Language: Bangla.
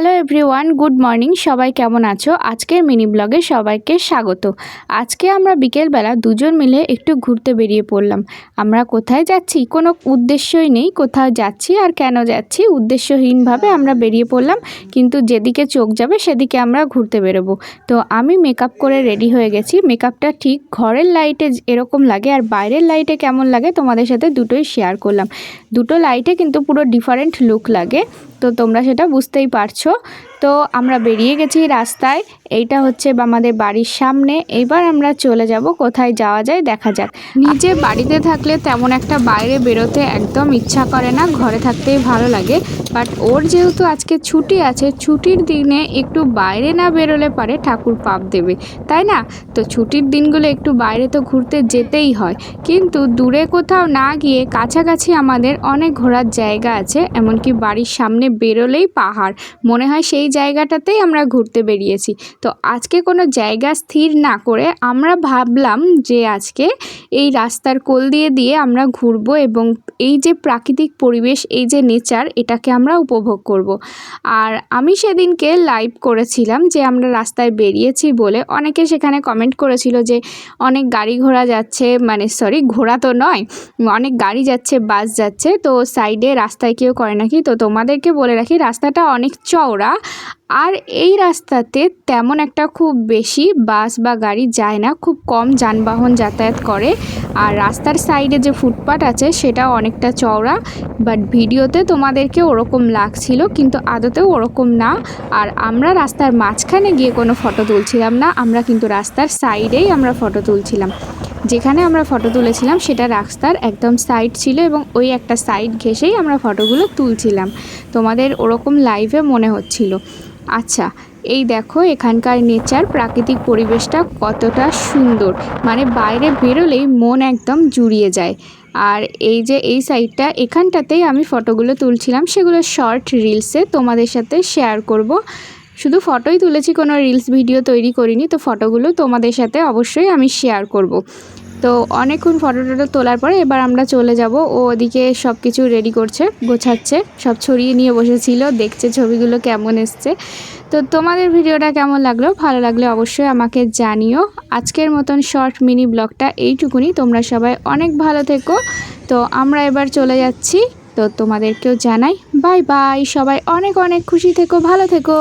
হ্যালো এভরিওয়ান, গুড মর্নিং, সবাই কেমন আছো? আজকের মিনি ব্লগে সবাইকে স্বাগত। আজকে আমরা বিকেলবেলা দুজন মিলে একটু ঘুরতে বেরিয়ে পড়লাম। আমরা কোথায় যাচ্ছি? কোনো উদ্দেশ্যই নেই, কোথাও যাচ্ছি আর কেন যাচ্ছি? উদ্দেশ্যহীনভাবে আমরা বেরিয়ে পড়লাম, কিন্তু যেদিকে চোখ যাবে সেদিকে আমরা ঘুরতে বেরোবো। তো আমি মেকআপ করে রেডি হয়ে গেছি। মেকআপটা ঠিক ঘরের লাইটে এরকম লাগে আর বাইরের লাইটে কেমন লাগে তোমাদের সাথে দুটোই শেয়ার করলাম। দুটো লাইটে কিন্তু পুরো ডিফারেন্ট লুক লাগে। তো তোমরা সেটা বুঝতেই পারছ। তো আমরা বেরিয়ে গেছি রাস্তায়। এইটা হচ্ছে আমাদের বাড়ির সামনে। এবার আমরা চলে যাব, কোথায় যাওয়া যায় দেখা যাক। নিজে বাড়িতে থাকলে তেমন একটা বাইরে বেরোতে একদম ইচ্ছা করে না, ঘরে থাকতেই ভালো লাগে। বাট ওর যেহেতু আজকে ছুটি আছে, ছুটির দিনে একটু বাইরে না বেরোলে পারে ঠাকুর পাপ দেবে, তাই না? তো ছুটির দিনগুলো একটু বাইরে তো ঘুরতে যেতেই হয়। কিন্তু দূরে কোথাও না গিয়ে কাছাকাছি আমাদের অনেক ঘোরার জায়গা আছে, এমনকি বাড়ির সামনে বেরোলেই পাহাড়। মনে হয় সেই জায়গাটাতেই আমরা ঘুরতে বেরিয়েছি। তো আজকে কোনো জায়গা স্থির না করে আমরা ভাবলাম যে আজকে এই রাস্তার কোল দিয়ে দিয়ে আমরা ঘুরবো এবং এই যে প্রাকৃতিক পরিবেশ, এই যে নেচার এটাকে আমরা উপভোগ করব। আর আমি সেদিনকে লাইভ করেছিলাম যে আমরা রাস্তায় বেরিয়েছি বলে। অনেকে সেখানে কমেন্ট করেছিল যে অনেক গাড়ি ঘোড়া যাচ্ছে মানে সরি ঘোড়া তো নয়, অনেক গাড়ি যাচ্ছে বাস যাচ্ছে। তো সাইডে রাস্তায় কেউ করে নাকি? তো তোমাদেরকে বলে রাখি, রাস্তাটা অনেক চওড়া আর এই রাস্তাতে তেমন একটা খুব বেশি বাস বা গাড়ি যায় না, খুব কম যানবাহন যাতায়াত করে। আর রাস্তার সাইডে যে ফুটপাথ আছে সেটা অনেকটা চওড়া বাট ভিডিওতে তোমাদেরকে ওরকম লাগছিল, কিন্তু আদতেও ওরকম না। আর আমরা রাস্তার মাঝখানে গিয়ে কোনো ফটো তুলছিলাম না, আমরা কিন্তু রাস্তার সাইডেই আমরা ফটো তুলছিলাম। যেখানে আমরা ফটো তুলেছিলাম, সেটা রাস্তার একদম সাইড ছিল এবং ওই একটা সাইড ঘেসেই আমরা ফটোগুলো তুলছিলাম। তোমাদের ওরকম লাইভে মনে হচ্ছিল। আচ্ছা এই দেখো এখানকার নেচার প্রাকৃতিক পরিবেশটা কতটা সুন্দর। মানে বাইরে বেরোলেই মন একদম জুড়িয়ে যায়। আর এই যে এই সাইডটা এখানটাতেই আমি ফটোগুলো তুলছিলাম। সেগুলো শর্ট রিলসে তোমাদের সাথে শেয়ার করব। শুধু ফটোই তুলেছি, কোনো রিলস ভিডিও তৈরি করিনি। তো ফটোগুলো তোমাদের সাথে অবশ্যই আমি শেয়ার করব। তো অনেকক্ষণ ফটো টটো তোলার পরে এবার আমরা চলে যাব। ও ওদিকে সব কিছু রেডি করছে, গোছাচ্ছে, সব ছড়িয়ে নিয়ে বসেছিল, দেখছে ছবিগুলো কেমন এসছে। তো তোমাদের ভিডিওটা কেমন লাগল? ভালো লাগলে অবশ্যই আমাকে জানিও। আজকের মতন শর্ট মিনি ব্লগটা এইটুকুনি। তোমরা সবাই অনেক ভালো থেকো। তো আমরা এবার চলে যাচ্ছি। তো তোমাদেরকেও জানাই বাই বাই সবাই অনেক অনেক খুশি থেকো, ভালো থেকো।